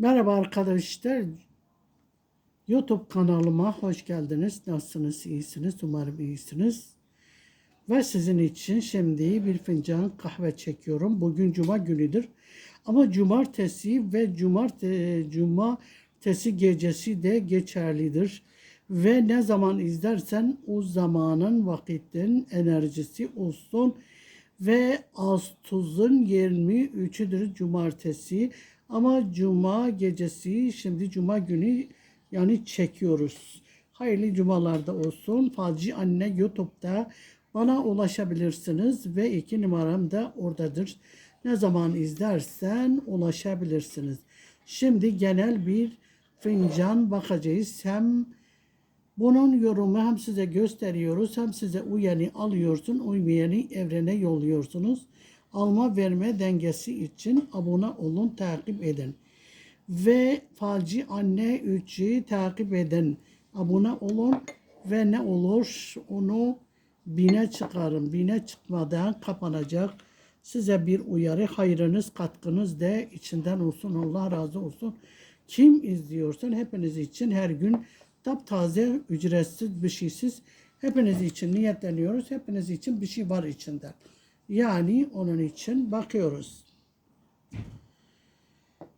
Merhaba arkadaşlar. YouTube kanalıma hoş geldiniz. Nasılsınız? İyisiniz? Umarım iyisiniz. Ve sizin için şimdi bir fincan kahve çekiyorum. Bugün cuma günüdür. Ama cumartesi ve cumarte, cumartesi gecesi de geçerlidir. Ve ne zaman izlersen o zamanın vakitin enerjisi olsun ve Ağustos'un 23'üdür cumartesi. Ama cuma gecesi şimdi cuma günü yani çekiyoruz. Hayırlı cumalarda olsun. Falcı Anne YouTube'da bana ulaşabilirsiniz ve iki numaram da oradadır. Ne zaman izlersen ulaşabilirsiniz. Şimdi genel bir fincan bakacağız. Hem bunun yorumu hem size gösteriyoruz hem size uyanı alıyorsun, uymayanı evrene yolluyorsunuz. Alma verme dengesi için abone olun, takip edin. Ve falcı anne 3'ü takip edin. Abone olun ve ne olur onu bine çıkarın. Bine çıkmadan kapanacak. Size bir uyarı, hayrınız, katkınız da içinden olsun. Allah razı olsun. Kim izliyorsan hepiniz için her gün taptaze, ücretsiz, bir şeysiz hepiniz için niyetleniyoruz. Hepiniz için bir şey var içinde. Yani onun için bakıyoruz.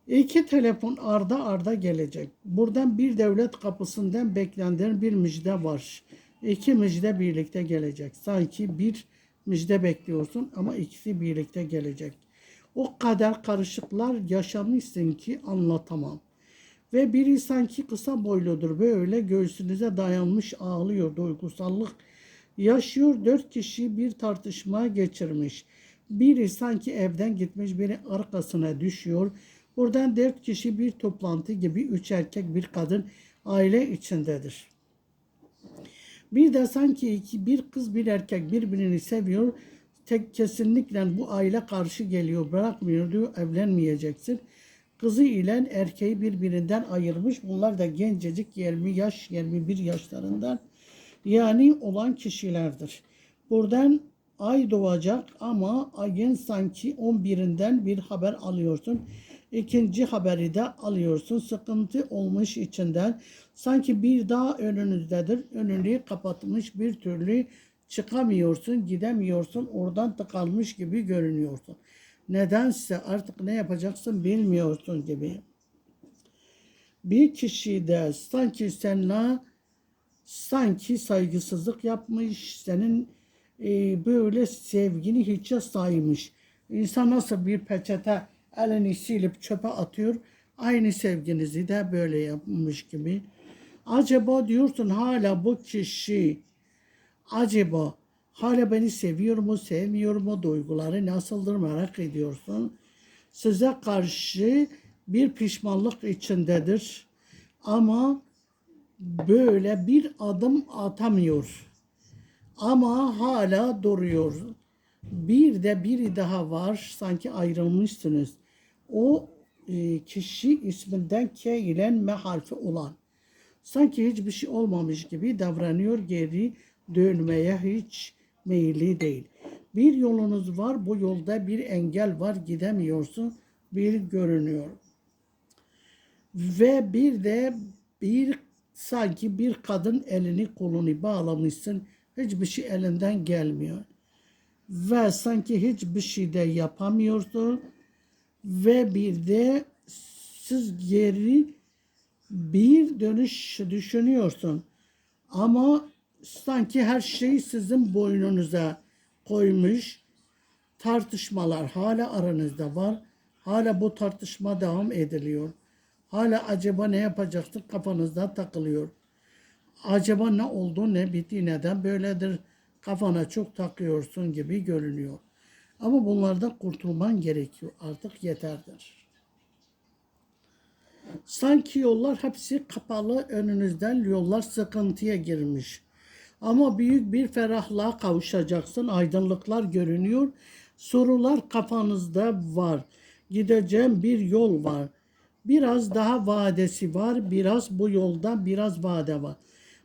İki telefon arda arda gelecek. Buradan bir devlet kapısından beklenen bir müjde var. İki müjde birlikte gelecek. Sanki bir müjde bekliyorsun ama ikisi birlikte gelecek. O kadar karışıklar yaşamışsın ki anlatamam. Ve biri sanki kısa boyludur. Böyle göğsünüze dayanmış ağlıyor. Duygusallık yaşıyor. Dört kişi bir tartışma geçirmiş. Biri sanki evden gitmiş, biri arkasına düşüyor. Buradan dört kişi bir toplantı gibi üç erkek bir kadın aile içindedir. Bir de sanki iki, bir kız bir erkek birbirini seviyor. Tek kesinlikle bu aile karşı geliyor. Bırakmıyor diyor evlenmeyeceksin. Kızı ile erkeği birbirinden ayırmış. Bunlar da gencecik 20 yaş 21 yaşlarından yani olan kişilerdir. Buradan ay doğacak ama ayın sanki 11'inden bir haber alıyorsun. İkinci haberi de alıyorsun. Sıkıntı olmuş içinden. Sanki bir daha önünüzdedir. Önünü kapatmış bir türlü çıkamıyorsun, gidemiyorsun. Oradan tıkalmış gibi görünüyorsun. Nedense artık ne yapacaksın bilmiyorsun gibi. Bir kişi de sanki seninle sanki saygısızlık yapmış, senin e, böyle sevgini hiçe saymış. İnsan nasıl bir peçete elini silip çöpe atıyor, aynı sevginizi de böyle yapmış gibi. Acaba diyorsun hala bu kişi, acaba hala beni seviyor mu, sevmiyor mu, duyguları nasıldır merak ediyorsun. Size karşı bir pişmanlık içindedir. Ama böyle bir adım atamıyor. Ama hala duruyor. Bir de biri daha var. Sanki ayrılmışsınız. O e, kişi isminden K ile M harfi olan. Sanki hiçbir şey olmamış gibi davranıyor. Geri dönmeye hiç meyilli değil. Bir yolunuz var. Bu yolda bir engel var. Gidemiyorsun. Bir görünüyor. Ve bir de bir sanki bir kadın elini kolunu bağlamışsın. Hiçbir şey elinden gelmiyor. Ve sanki hiçbir şey de yapamıyorsun. Ve bir de siz geri bir dönüş düşünüyorsun. Ama sanki her şeyi sizin boynunuza koymuş. Tartışmalar hala aranızda var. Hala bu tartışma devam ediliyor. Hala acaba ne yapacaksın kafanızda takılıyor. Acaba ne oldu ne bitti neden böyledir kafana çok takıyorsun gibi görünüyor. Ama bunlardan kurtulman gerekiyor. Artık yeterdir. Sanki yollar hepsi kapalı önünüzden yollar sıkıntıya girmiş. Ama büyük bir ferahlığa kavuşacaksın. Aydınlıklar görünüyor. Sorular kafanızda var. Gideceğim bir yol var. Biraz daha vadesi var. Biraz bu yolda biraz vade var.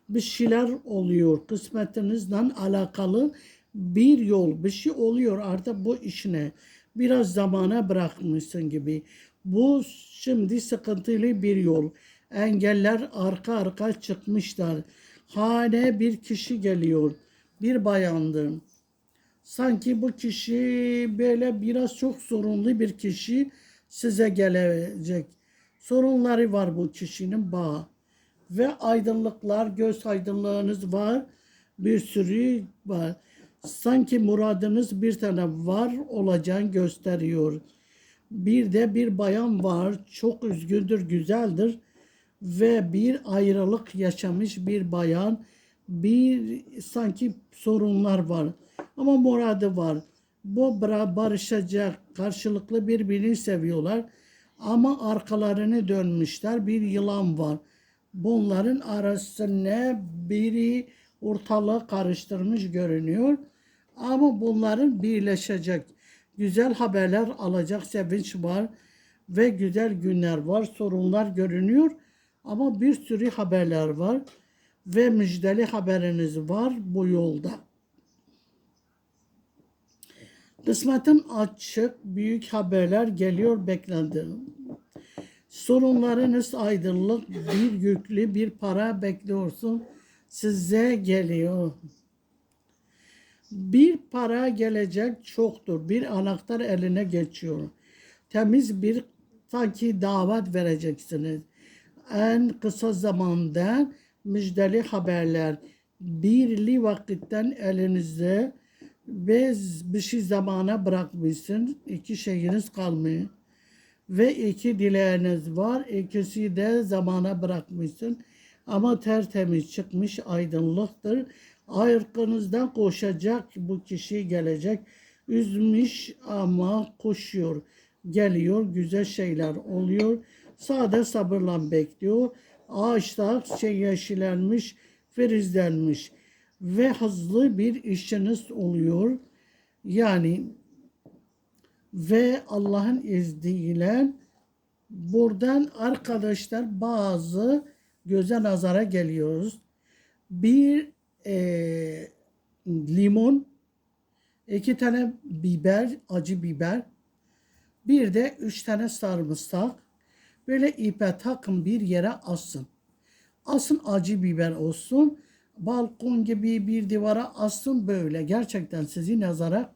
Bir şeyler oluyor. Kısmetinizle alakalı bir yol bir şey oluyor artık bu işine. Biraz zamana bırakmışsın gibi. Bu şimdi sıkıntılı bir yol. Engeller arka arka çıkmışlar. Hane bir kişi geliyor. Bir bayandı. Sanki bu kişi böyle biraz çok sorunlu bir kişi size gelecek. Sorunları var bu kişinin bağı. Ve aydınlıklar, göz aydınlığınız var. Bir sürü var. Sanki muradınız bir tane var olacağını gösteriyor. Bir de bir bayan var. Çok üzgündür, güzeldir. Ve bir ayrılık yaşamış bir bayan. Bir sanki sorunlar var. Ama muradı var. Bu barışacak. Karşılıklı birbirini seviyorlar. Ama arkalarını dönmüşler. Bir yılan var. Bunların arasında biri ortalığı karıştırmış görünüyor. Ama bunların birleşecek. Güzel haberler alacak sevinç var ve güzel günler var. Sorunlar görünüyor ama bir sürü haberler var ve müjdeli haberiniz var bu yolda. Kısmetin açık, büyük haberler geliyor beklendi. Sorunlarınız aydınlık, bir yüklü bir para bekliyorsun. Size geliyor. Bir para gelecek çoktur. Bir anahtar eline geçiyor. Temiz bir sanki davet vereceksiniz. En kısa zamanda müjdeli haberler. Birli vakitten elinizde ve bir şey zamana bırakmışsın. İki şeyiniz kalmıyor. Ve iki dileğiniz var. İkisi de zamana bırakmışsın. Ama tertemiz çıkmış aydınlıktır. Arkanızdan koşacak bu kişi gelecek. Üzmüş ama koşuyor. Geliyor. Güzel şeyler oluyor. Sade sabırla bekliyor. Ağaçlar şey yeşillenmiş, filizlenmiş. Ve hızlı bir işiniz oluyor. Yani ve Allah'ın izniyle buradan arkadaşlar bazı göze nazara geliyoruz. Bir eee, limon, iki tane biber, acı biber, bir de üç tane sarımsak. Böyle ipe takın bir yere asın. Asın acı biber olsun. Balkon gibi bir divara asın böyle. Gerçekten sizi nazara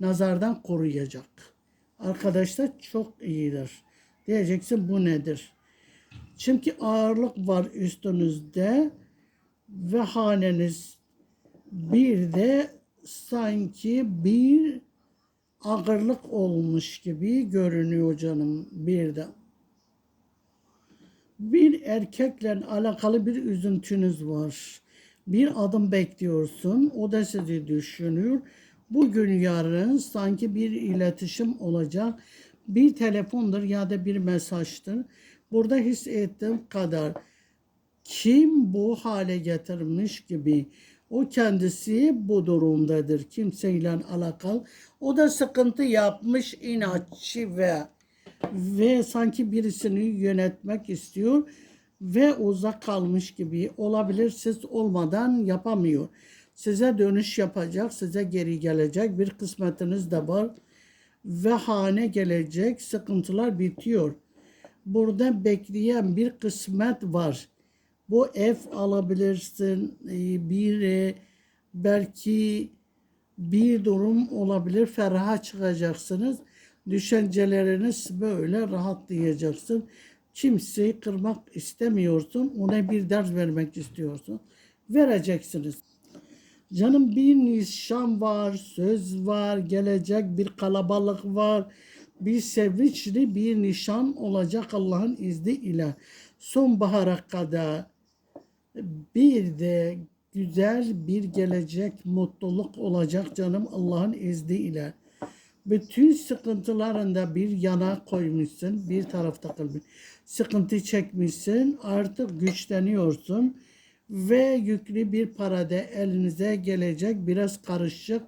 nazardan koruyacak. Arkadaşlar çok iyidir. Diyeceksin bu nedir? Çünkü ağırlık var üstünüzde ve haneniz bir de sanki bir ağırlık olmuş gibi görünüyor canım bir de. Bir erkekle alakalı bir üzüntünüz var. Bir adım bekliyorsun. O da sizi düşünüyor. Bugün yarın sanki bir iletişim olacak. Bir telefondur ya da bir mesajdır. Burada hissettiğim kadar kim bu hale getirmiş gibi o kendisi bu durumdadır. Kimseyle alakalı. O da sıkıntı yapmış inatçı ve ve sanki birisini yönetmek istiyor ve uzak kalmış gibi olabilir. Siz olmadan yapamıyor. Size dönüş yapacak, size geri gelecek bir kısmetiniz de var ve hane gelecek, sıkıntılar bitiyor. Burada bekleyen bir kısmet var. Bu ev alabilirsin, e, bir e, belki bir durum olabilir, feraha çıkacaksınız. Düşünceleriniz böyle rahatlayacaksın. Kimseyi kırmak istemiyorsun, ona bir ders vermek istiyorsun. Vereceksiniz. Canım bir nişan var, söz var, gelecek bir kalabalık var. Bir sevinçli bir nişan olacak Allah'ın izniyle. Sonbahara kadar bir de güzel bir gelecek, mutluluk olacak canım Allah'ın izniyle. Bütün sıkıntılarında bir yana koymuşsun, bir tarafta kalmış. Sıkıntı çekmişsin, artık güçleniyorsun ve yüklü bir para da elinize gelecek biraz karışık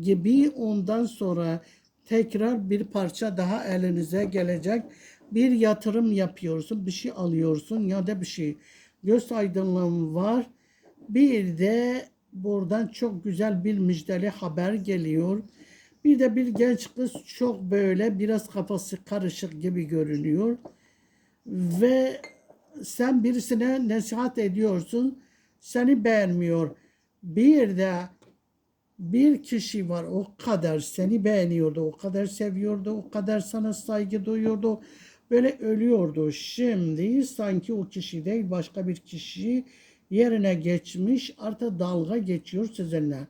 gibi. Ondan sonra tekrar bir parça daha elinize gelecek. Bir yatırım yapıyorsun bir şey alıyorsun ya da bir şey. Göz aydınlığım var. Bir de buradan çok güzel bir müjdeli haber geliyor. Bir de bir genç kız çok böyle biraz kafası karışık gibi görünüyor. Ve sen birisine nasihat ediyorsun. Seni beğenmiyor. Bir de bir kişi var o kadar seni beğeniyordu, o kadar seviyordu, o kadar sana saygı duyuyordu. Böyle ölüyordu. Şimdi sanki o kişi değil başka bir kişi yerine geçmiş artık dalga geçiyor sizinle.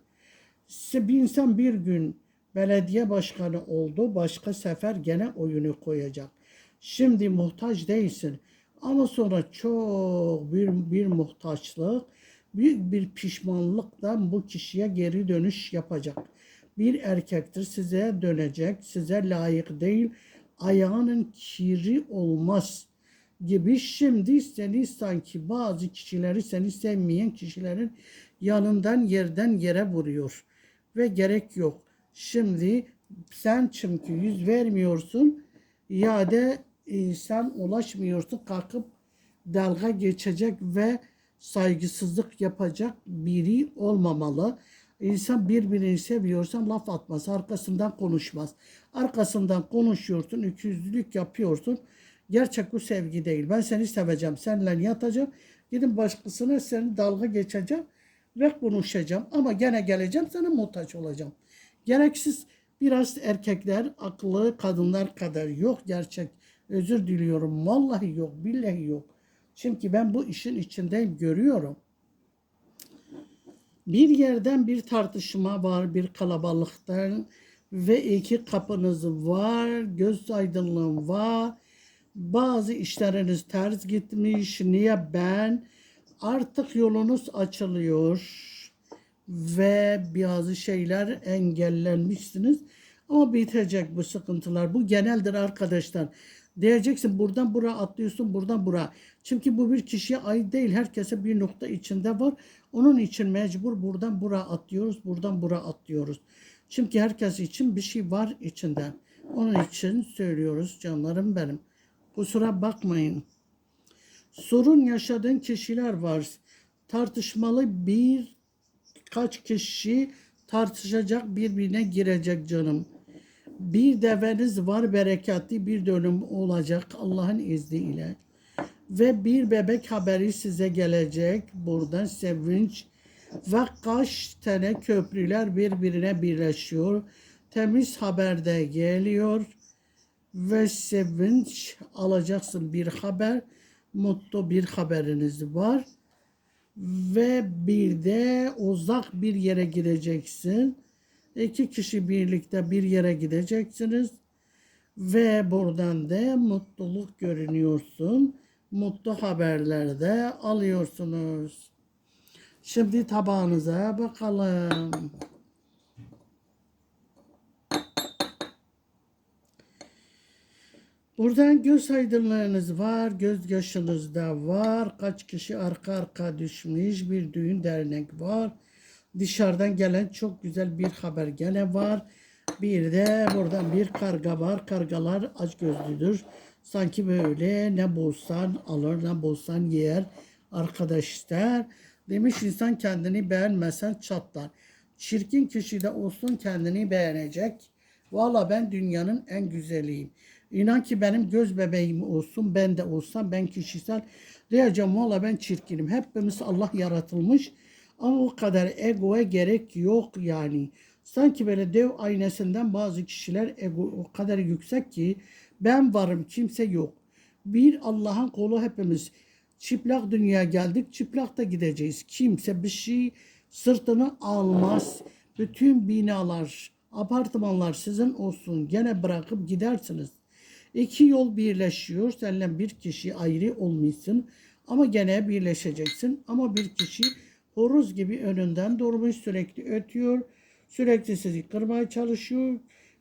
Bir insan bir gün belediye başkanı oldu, başka sefer gene oyunu koyacak. Şimdi muhtaç değilsin. Ama sonra çok bir, bir muhtaçlık, büyük bir pişmanlıkla bu kişiye geri dönüş yapacak. Bir erkektir size dönecek, size layık değil, ayağının kiri olmaz gibi şimdi seni sanki bazı kişileri seni sevmeyen kişilerin yanından yerden yere vuruyor ve gerek yok. Şimdi sen çünkü yüz vermiyorsun ya da sen ulaşmıyorsun kalkıp dalga geçecek ve saygısızlık yapacak biri olmamalı. İnsan birbirini seviyorsan laf atmaz, arkasından konuşmaz. Arkasından konuşuyorsun, ikiyüzlülük yapıyorsun. Gerçek bu sevgi değil. Ben seni seveceğim, seninle yatacağım. Gidin başkasına seni dalga geçeceğim ve konuşacağım. Ama gene geleceğim sana muhtaç olacağım. Gereksiz biraz erkekler akıllı kadınlar kadar yok gerçek. Özür diliyorum. Vallahi yok, billahi yok. Çünkü ben bu işin içindeyim, görüyorum. Bir yerden bir tartışma var, bir kalabalıktan ve iki kapınız var, göz aydınlığı var. Bazı işleriniz ters gitmiş. Niye ben? Artık yolunuz açılıyor ve bazı şeyler engellenmişsiniz. Ama bitecek bu sıkıntılar. Bu geneldir arkadaşlar. Diyeceksin buradan buraya atlıyorsun, buradan buraya. Çünkü bu bir kişiye ait değil. Herkese bir nokta içinde var. Onun için mecbur buradan buraya atlıyoruz, buradan buraya atlıyoruz. Çünkü herkes için bir şey var içinde. Onun için söylüyoruz canlarım benim. Kusura bakmayın. Sorun yaşadığın kişiler var. Tartışmalı bir kaç kişi tartışacak birbirine girecek canım. Bir deveniz var bereketli bir dönüm olacak Allah'ın izniyle. Ve bir bebek haberi size gelecek. Buradan sevinç ve kaç tane köprüler birbirine birleşiyor. Temiz haber de geliyor. Ve sevinç alacaksın bir haber. Mutlu bir haberiniz var ve bir de uzak bir yere gideceksin. İki kişi birlikte bir yere gideceksiniz ve buradan da mutluluk görünüyorsun. Mutlu haberler de alıyorsunuz. Şimdi tabağınıza bakalım. Buradan göz aydınlığınız var, göz yaşınız da var. Kaç kişi arka arka düşmüş, bir düğün dernek var. Dışarıdan gelen çok güzel bir haber gene var. Bir de buradan bir karga var. Kargalar aç gözlüdür. Sanki böyle ne bulsan alır ne bulsan yer. Arkadaşlar demiş insan kendini beğenmesen çatlar. Çirkin kişi de olsun kendini beğenecek. Valla ben dünyanın en güzeliyim. İnan ki benim göz bebeğim olsun, ben de olsam ben kişisel diyeceğim valla ben çirkinim. Hepimiz Allah yaratılmış ama o kadar egoya gerek yok yani. Sanki böyle dev aynasından bazı kişiler ego o kadar yüksek ki ben varım kimse yok. Bir Allah'ın kolu hepimiz çıplak dünyaya geldik çıplak da gideceğiz. Kimse bir şey sırtını almaz. Bütün binalar, apartmanlar sizin olsun. Gene bırakıp gidersiniz. İki yol birleşiyor. Seninle bir kişi ayrı olmuşsun. Ama gene birleşeceksin. Ama bir kişi horoz gibi önünden durmuş sürekli ötüyor. Sürekli sizi kırmaya çalışıyor.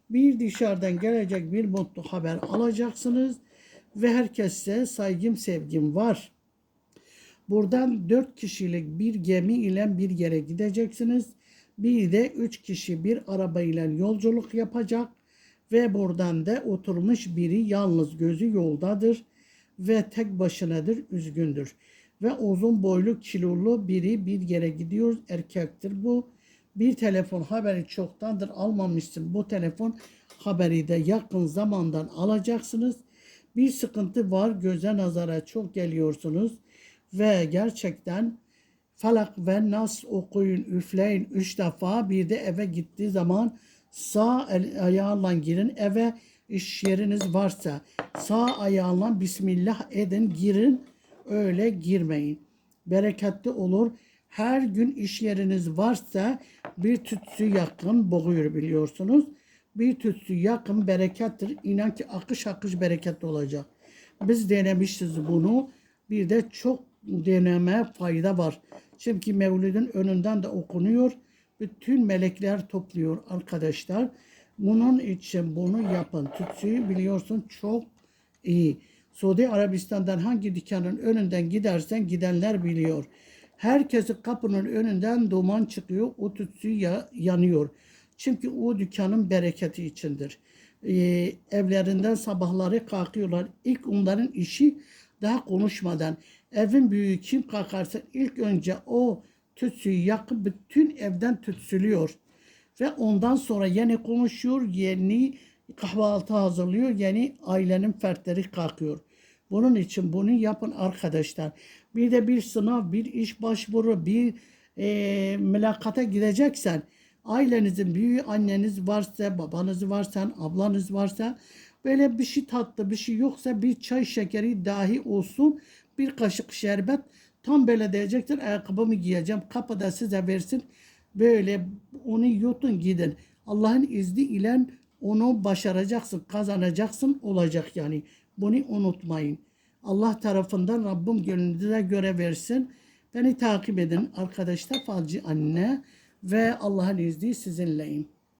Bir dışarıdan gelecek bir mutlu haber alacaksınız. Ve herkese saygım sevgim var. Buradan dört kişilik bir gemi ile bir yere gideceksiniz. Bir de üç kişi bir araba ile yolculuk yapacak ve buradan da oturmuş biri yalnız gözü yoldadır ve tek başınadır, üzgündür. Ve uzun boylu kilolu biri bir yere gidiyor, erkektir bu. Bir telefon haberi çoktandır almamışsın. Bu telefon haberi de yakın zamandan alacaksınız. Bir sıkıntı var. Göze nazara çok geliyorsunuz. Ve gerçekten Falak ve Nas okuyun, üfleyin üç defa. Bir de eve gittiği zaman sağ el, ayağıyla girin. Eve iş yeriniz varsa sağ ayağıyla Bismillah edin, girin. Öyle girmeyin. Bereketli olur. Her gün iş yeriniz varsa bir tütsü yakın boğuyor biliyorsunuz. Bir tütsü yakın berekettir. İnan ki akış akış bereketli olacak. Biz denemişiz bunu. Bir de çok deneme fayda var. Çünkü Mevlid'in önünden de okunuyor. Bütün melekler topluyor arkadaşlar. Bunun için bunu yapın. Tütsüyü biliyorsun çok iyi. Suudi Arabistan'dan hangi dükkanın önünden gidersen gidenler biliyor. Herkesin kapının önünden duman çıkıyor. O tütsü ya- yanıyor. Çünkü o dükkanın bereketi içindir. Ee, evlerinden sabahları kalkıyorlar. İlk onların işi daha konuşmadan evin büyüğü kim kalkarsa ilk önce o tütsüyü yakıp bütün evden tütsülüyor. Ve ondan sonra yeni konuşuyor, yeni kahvaltı hazırlıyor, yeni ailenin fertleri kalkıyor. Bunun için bunu yapın arkadaşlar. Bir de bir sınav, bir iş başvuru, bir e, mülakata gideceksen ailenizin büyüğü anneniz varsa, babanız varsa, ablanız varsa böyle bir şey tatlı bir şey yoksa bir çay şekeri dahi olsun bir kaşık şerbet tam böyle diyecektir ayakkabımı giyeceğim kapıda size versin. Böyle onu yutun gidin. Allah'ın izni ile onu başaracaksın kazanacaksın olacak yani bunu unutmayın. Allah tarafından Rabbim gönlünüze göre versin. Beni takip edin arkadaşlar falcı anne ve Allah'ın izni sizinleyim